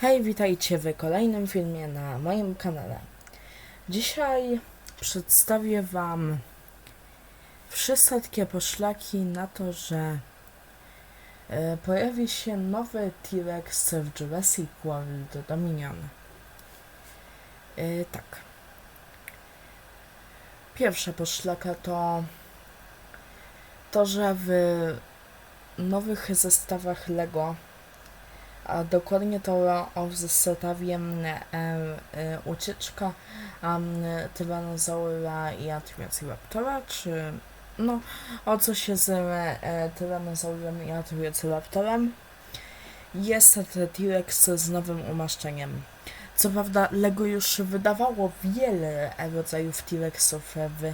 Hej, witajcie w kolejnym filmie na moim kanale. Dzisiaj przedstawię Wam wszystkie poszlaki na to, że e, pojawi się nowy T-Rex w Jurassic World Dominion. E, tak. Pierwsza poszlaka to to, że w nowych zestawach LEGO a dokładnie to zestawie e, e, ucieczka um, tyranozaura i Atriociraptora, czy no o co się z e, tyranozaurem i Atriociraptorem. Jest T-Rex z nowym umaszczeniem. Co prawda LEGO już wydawało wiele rodzajów T-Rexów w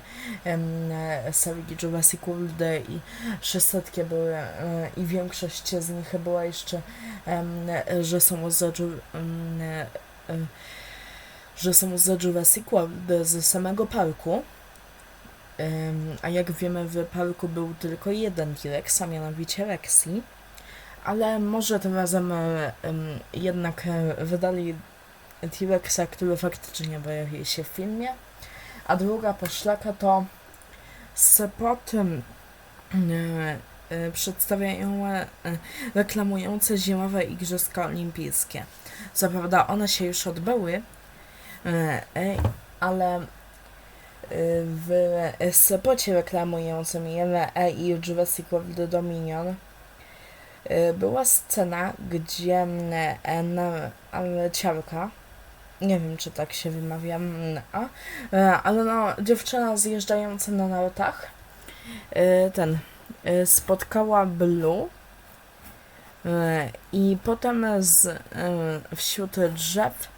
serii Jurassic World i wszystkie były e, i większość z nich była jeszcze że są z e, że są z Jurassic World z samego parku. A jak wiemy, w parku był tylko jeden T-Rex, a mianowicie Rexy. Ale może tym razem em, jednak e, wydali T-Rexa, który faktycznie pojawi się w filmie. A druga poszlaka to spot em, e, e, przedstawiają e, reklamujące zimowe Igrzyska Olimpijskie. Co prawda one się już odbyły, ale w spocie reklamującym JLE i Jurassic World Dominion była scena, gdzie na- leciarka, nie wiem czy tak się wymawia, mm, e, ale no, dziewczyna zjeżdżająca na nartach, e, ten, e, spotkała Blue i potem z wśród drzew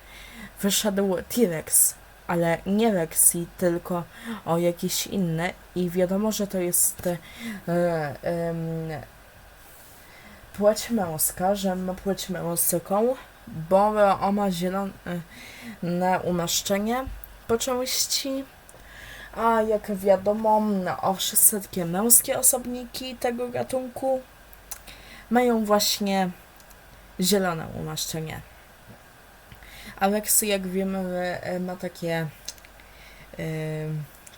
wyszedł T-Rex, ale nie Rexy, tylko o jakiś inny i wiadomo, że to jest płeć męska, że ma płeć męską, bo ma zielone umaszczenie po części, a jak wiadomo, o wszystkie męskie osobniki tego gatunku mają właśnie zielone umaszczenie. Alex, jak wiemy, ma takie e,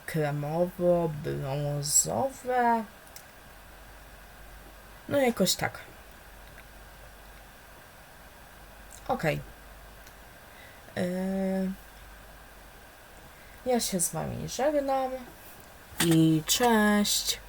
kremowo, brązowe. No jakoś tak. Okej. E, Ja się z wami żegnam i cześć.